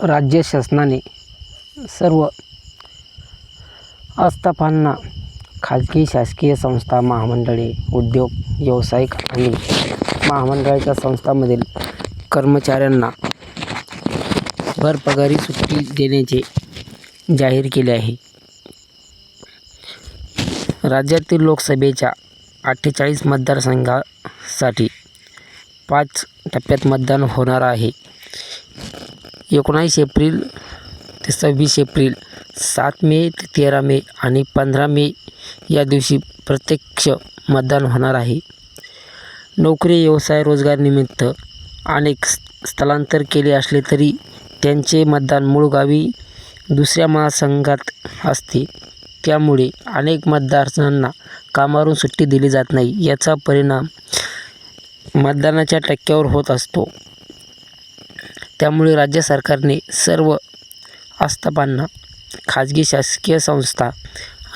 राज्य शासनाने सर्व आस्थापांना खाजगी शासकीय संस्था महामंडळे उद्योग व्यावसायिक आणि महामंडळाच्या संस्थांमधील कर्मचाऱ्यांना भरपगारी सुट्टी देण्याचे जाहीर केले आहे. राज्यातील लोकसभेच्या अठ्ठेचाळीस मतदारसंघासाठी पाच टप्प्यात मतदान होणार आहे. एकोणावीस एप्रिल ते सव्वीस एप्रिल सात मे ते तेरा मे आणि पंधरा मे या दिवशी प्रत्यक्ष मतदान होणार आहे. नोकरी व्यवसाय रोजगारनिमित्त अनेक स्थलांतर केले असले तरी त्यांचे मतदान मूळ गावी दुसऱ्या महासंघात असते. त्यामुळे अनेक मतदारांना कामावरून सुट्टी दिली जात नाही. याचा परिणाम मतदानाच्या टक्क्यावर होत असतो. त्यामुळे राज्य सरकारने सर्व आस्थापांना खाजगी शासकीय संस्था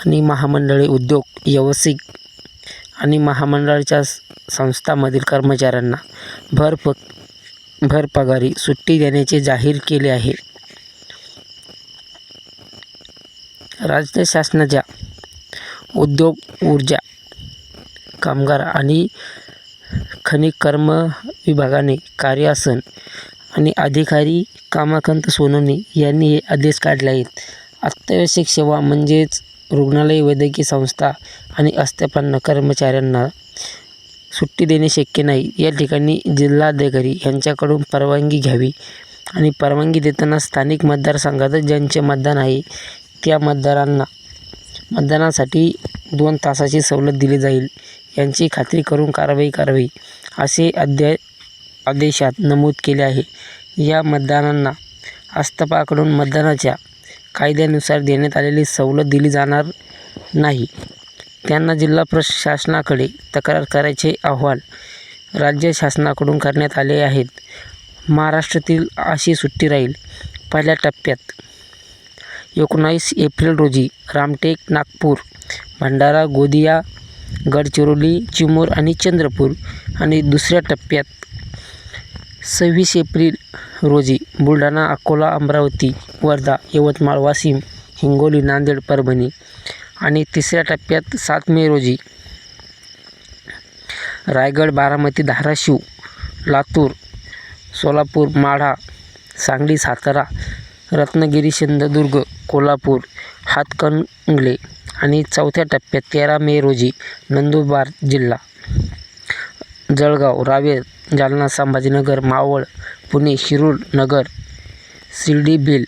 आणि महामंडळे उद्योग व्यावसायिक आणि महामंडळाच्या स- संस्थांमधील कर्मचाऱ्यांना भरप भरपगारी सुट्टी देण्याचे जाहीर केले आहे. राज्य शासनाच्या उद्योग ऊर्जा कामगार आणि खनिकर्म विभागाने कार्यासन आणि अधिकारी कामाकांत सोनवणे यांनी हे आदेश काढले आहेत. अत्यावश्यक सेवा म्हणजेच रुग्णालय वैद्यकीय संस्था आणि आस्थापना कर्मचाऱ्यांना सुट्टी देणे शक्य नाही. या ठिकाणी जिल्हाधिकारी यांच्याकडून परवानगी घ्यावी आणि परवानगी देताना स्थानिक मतदारसंघातच ज्यांचे मतदान आहे त्या मतदारांना मतदानासाठी दोन तासाची सवलत दिली जाईल. यांची खात्री करून कारवाई करावी असे अध्याय आदेशात नमूद केले आहे. या मतदारांना आस्थापाकडून मतदानाच्या कायद्यानुसार देण्यात आलेली सवलत दिली जाणार नाही. त्यांना जिल्हा प्रशासनाकडे तक्रार करायचे आव्हान राज्य शासनाकडून करण्यात आले आहेत. महाराष्ट्रातील अशी सुट्टी राहील. पहिल्या टप्प्यात एकोणावीस एप्रिल रोजी रामटेक नागपूर भंडारा गोदिया गडचिरोली चिमूर आणि चंद्रपूर आणि दुसऱ्या टप्प्यात सव्वीस एप्रिल रोजी बुलढाणा अकोला अमरावती वर्धा यवतमाळ वाशिम हिंगोली नांदेड परभणी आणि तिसऱ्या टप्प्यात सात मे रोजी रायगड बारामती धाराशिव लातूर सोलापूर माढा सांगली सातारा रत्नागिरी सिंधुदुर्ग कोल्हापूर हातकणंगले आणि चौथ्या टप्प्यात तेरा मे रोजी नंदुरबार जिल्हा जळगाव रावेर जालना संभाजीनगर मावळ पुणे शिरूर नगर शिर्डी बिल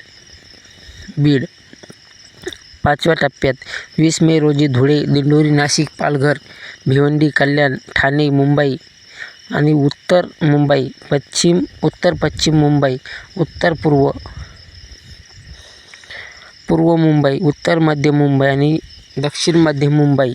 बीड. पाचव्या टप्प्यात वीस मे रोजी धुळे दिंडोरी नाशिक पालघर भिवंडी कल्याण ठाणे मुंबई आणि उत्तर मुंबई पश्चिम उत्तर पश्चिम मुंबई उत्तर पूर्व पूर्व मुंबई उत्तर मध्य मुंबई आणि दक्षिण मध्य मुंबई.